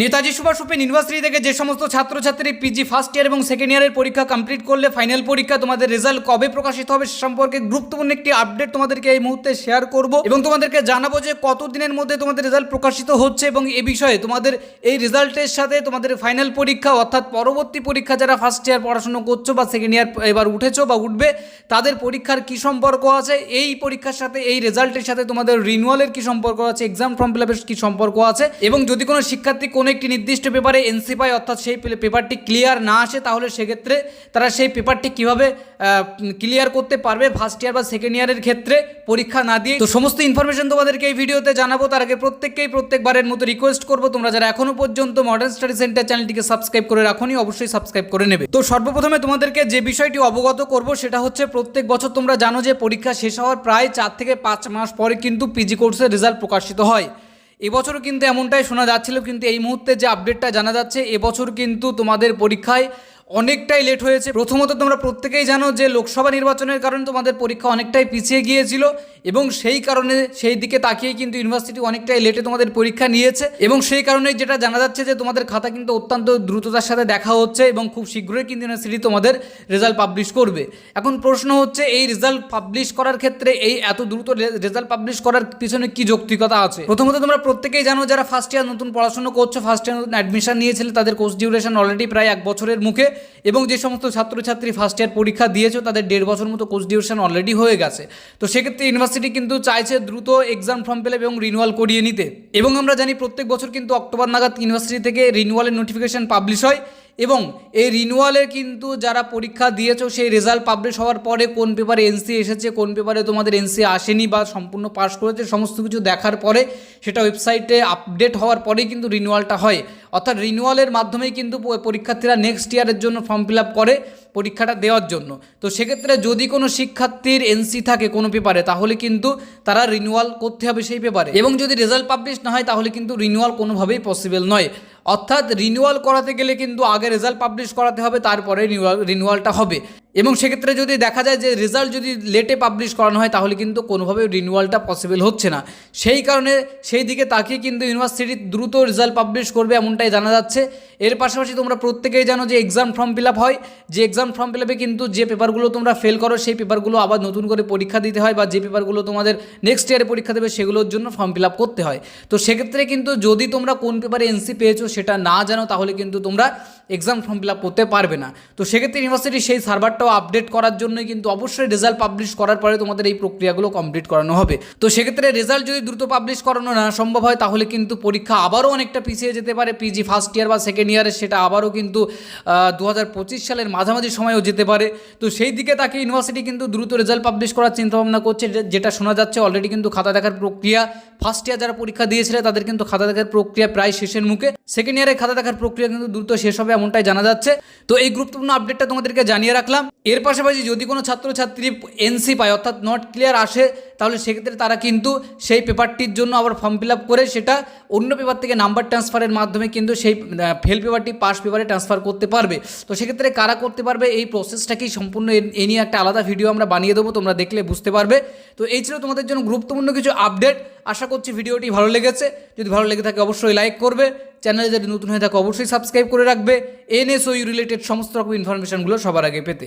Netaji Subhash open university থেকে যে সমস্ত ছাত্রছাত্রী পিজি ফার্স্ট ইয়ার এবং সেকেন্ড ইয়ারের পরীক্ষা কমপ্লিট করলে ফাইনাল পরীক্ষা তোমাদের রেজাল্ট কবে প্রকাশিত হবে সে সম্পর্কে গুরুত্বপূর্ণ একটি আপডেট তোমাদেরকে এই মুহূর্তে শেয়ার করব এবং তোমাদেরকে জানাব যে কত দিনের মধ্যে তোমাদের রেজাল্ট প্রকাশিত হচ্ছে এবং এ বিষয়ে তোমাদের এই রেজাল্টের সাথে তোমাদের ফাইনাল পরীক্ষা অর্থাৎ পরবর্তী পরীক্ষা যারা ফার্স্ট ইয়ার পড়াশোনা করছ বা সেকেন্ড ইয়ার এবার উঠেছো বা উঠবে, তাদের পরীক্ষার কি সম্পর্ক আছে? এই পরীক্ষার সাথে, এই রেজাল্টের সাথে তোমাদের রিনুয়ালের কি সম্পর্ক আছে? এক্সাম ফর্ম ফিল আপের কি সম্পর্ক আছে? এবং যদি কোনো শিক্ষার্থী কোনো একটি নির্দিষ্ট পেপারে এনসি পায় অর্থাৎ সেই পেপারটি ক্লিয়ার না আসে, তাহলে সেক্ষেত্রে তারা সেই পেপারটি কীভাবে ক্লিয়ার করতে পারবে ফার্স্ট ইয়ার বা সেকেন্ড ইয়ারের ক্ষেত্রে পরীক্ষা না দিয়ে। তো সমস্ত ইনফরমেশন তোমাদেরকে এই ভিডিওতে জানাব, তার আগে প্রত্যেককেই প্রত্যেকবারের মতো রিকোয়েস্ট করব। তোমরা যারা এখনও পর্যন্ত মডার্ন স্টাডি সেন্টার চ্যানেলটিকে সাবস্ক্রাইব করে রাখোনি, অবশ্যই সাবস্ক্রাইব করে নেবে। তো সর্বপ্রথমে তোমাদেরকে যে বিষয়টি অবগত করব, সেটা হচ্ছে প্রত্যেক বছর তোমরা জানো যে পরীক্ষা শেষ হওয়ার প্রায় চার থেকে পাঁচ মাস পরে কিন্তু পিজি কোর্সের রেজাল্ট প্রকাশিত হয়। এবছরও কিন্তু এমনটাই শোনা যাচ্ছিল, কিন্তু এই মুহূর্তে যে আপডেটটা জানা যাচ্ছে, এবছর কিন্তু তোমাদের পরীক্ষায় অনেকটাই লেট হয়েছে। প্রথমত তোমরা প্রত্যেকেই জানো যে লোকসভা নির্বাচনের কারণে তোমাদের পরীক্ষা অনেকটাই পিছিয়ে গিয়েছিল এবং সেই কারণে সেই দিকে তাকিয়ে কিন্তু ইউনিভার্সিটি অনেকটাই লেটে তোমাদের পরীক্ষা নিয়েছে এবং সেই কারণে যেটা জানা যাচ্ছে যে তোমাদের খাতা কিন্তু অত্যন্ত দ্রুততার সাথে দেখা হচ্ছে এবং খুব শীঘ্রই কিন্তু ইউনিভার্সিটি তোমাদের রেজাল্ট পাবলিশ করবে। এখন প্রশ্ন হচ্ছে, এই রেজাল্ট পাবলিশ করার ক্ষেত্রে এই এত দ্রুত রেজাল্ট পাবলিশ করার পিছনে কি যৌক্তিকতা আছে? প্রথমত তোমরা প্রত্যেকেই জানো যারা ফার্স্ট ইয়ার নতুন পড়াশোনা করছ ফার্স্ট ইয়ার নতুন অ্যাডমিশন নিয়েছিলে, তাদের কোর্স ডিউরেশন অলরেডি প্রায় এক বছরের মুখে। এবং যে সমস্ত ছাত্রছাত্রী ফার্স্ট ইয়ার পরীক্ষা দিয়েছ, তাদের দেড় বছর মতো কোর্স ডিউরেশন অলরেডি হয়ে গেছে। তো সেক্ষেত্রে ইউনিভার্সিটি কিন্তু চাইছে দ্রুত এক্সাম ফর্ম পেলে এবং রিনুয়াল করিয়ে নিতে। এবং আমরা জানি প্রত্যেক বছর কিন্তু অক্টোবর নাগাদ ইউনিভার্সিটি থেকে রিনুয়ালের নোটিফিকেশন পাবলিশ হয়। এবং এই রিনুয়ালের কিন্তু যারা পরীক্ষা দিয়েছ, সেই রেজাল্ট পাবলিশ হওয়ার পরে কোন পেপারে এনসি এসেছে, কোন পেপারে তোমাদের এনসি আসেনি বা সম্পূর্ণ পাস করেছে, সমস্ত কিছু দেখার পরে সেটা ওয়েবসাইটে আপডেট হওয়ার পরেই কিন্তু রিনুয়ালটা হয়। অর্থাৎ রিনুয়ালের মাধ্যমেই কিন্তু পরীক্ষার্থীরা নেক্সট ইয়ারের জন্য ফর্ম ফিল করে পরীক্ষাটা দেওয়ার জন্য। তো সেক্ষেত্রে যদি কোনো শিক্ষার্থীর এনসি থাকে কোনো পেপারে তাহলে কিন্তু তারা রিনুয়াল করতে হবে সেই পেপারে এবং যদি রেজাল্ট পাবলিশ না হয়, তাহলে কিন্তু রিনুয়াল কোনোভাবেই পসিবল নয়। অর্থাৎ রিনিউয়াল করাতে গেলে কিন্তু আগে রেজাল্ট পাবলিশ করাতে হবে তারপরে রিনিউয়ালটা হবে। এবং সেক্ষেত্রে যদি দেখা যায় যে রেজাল্ট যদি লেটে পাবলিশ করানো হয়, তাহলে কিন্তু কোনোভাবে রিনিউয়ালটা পসিবল হচ্ছে না। সেই কারণে সেই দিকে তাকিয়ে কিন্তু ইউনিভার্সিটি দ্রুত রেজাল্ট পাবলিশ করবে এমনটাই জানা যাচ্ছে। এর পাশাপাশি তোমরা প্রত্যেকেই জানো যে এক্সাম ফর্ম ফিল হয়। যে এক্সাম ফর্ম ফিল কিন্তু যে পেপারগুলো তোমরা ফেল করো, সেই পেপারগুলো আবার নতুন করে পরীক্ষা দিতে হয় বা যে পেপারগুলো তোমাদের নেক্সট ইয়ারে পরীক্ষা দেবে, সেগুলোর জন্য ফর্ম ফিল করতে হয়। তো সেক্ষেত্রে কিন্তু যদি তোমরা কোন পেপারে এনসি পেয়েছ সেটা না জানো, তাহলে কিন্তু তোমরা এক্সাম ফর্ম ফিল করতে পারবে না। তো সেক্ষেত্রে ইউনিভার্সিটি সেই সার্ভারটাও আপডেট করার জন্যই কিন্তু অবশ্যই রেজাল্ট পাবলিশ করার পরে তোমাদের এই প্রক্রিয়াগুলো কমপ্লিট করানো হবে। তো সেক্ষেত্রে রেজাল্ট যদি দ্রুত পাবলিশ করানো না সম্ভব হয়, তাহলে কিন্তু পরীক্ষা আবারও অনেকটা পিছিয়ে যেতে পারে। পিজি ফার্স্ট ইয়ার বা সেকেন্ড ইয়ারে সেটা আবারও কিন্তু দু হাজার পঁচিশ সালের মাঝামাঝি সময়ও যেতে পারে। তো সেই দিকে তাকে ইউনিভার্সিটি কিন্তু দ্রুত রেজাল্ট পাবলিশ করার চিন্তাভাবনা করছে যেটা শোনা যাচ্ছে অলরেডি কিন্তু খাতা দেখার প্রক্রিয়া। ফার্স্ট ইয়ার যারা পরীক্ষা দিয়েছিল, তাদের কিন্তু খাতা দেখার প্রক্রিয়া প্রায় শেষের মুখে। সেকেন্ড ইয়ারে খাতা দেখার প্রক্রিয়া কিন্তু দ্রুত শেষ হবে এমনটাই জানা যাচ্ছে। তো এই গুরুত্বপূর্ণ আপডেটটা তোমাদেরকে জানিয়ে রাখলাম। এর পাশাপাশি যদি কোনো ছাত্রছাত্রী এনসি পায়, অর্থাৎ নট ক্লিয়ার আসে, তাহলে সেক্ষেত্রে তারা কিন্তু সেই পেপারটির জন্য আবার ফর্ম ফিল করে সেটা অন্য পেপার থেকে নাম্বার ট্রান্সফারের মাধ্যমে কিন্তু সেই ফেল পেপারটি পাস পেপারে ট্রান্সফার করতে পারবে। তো সেক্ষেত্রে কারা করতে পারবে, এই প্রসেসটাকেই সম্পূর্ণ এ নিয়ে একটা আলাদা ভিডিও আমরা বানিয়ে দেবো, তোমরা দেখলে বুঝতে পারবে। তো এই ছিল তোমাদের জন্য গুরুত্বপূর্ণ কিছু আপডেট আশা করছি ভিডিওটি ভালো লেগেছে। যদি ভালো লেগে থাকে অবশ্যই লাইক করবে। চ্যানেলে যদি নতুন হয়ে থাকে, অবশ্যই সাবস্ক্রাইব করে রাখবে। এনএসওই রিলেটেড সমস্ত রকম ইনফরমেশনগুলো সবার আগে পেতে।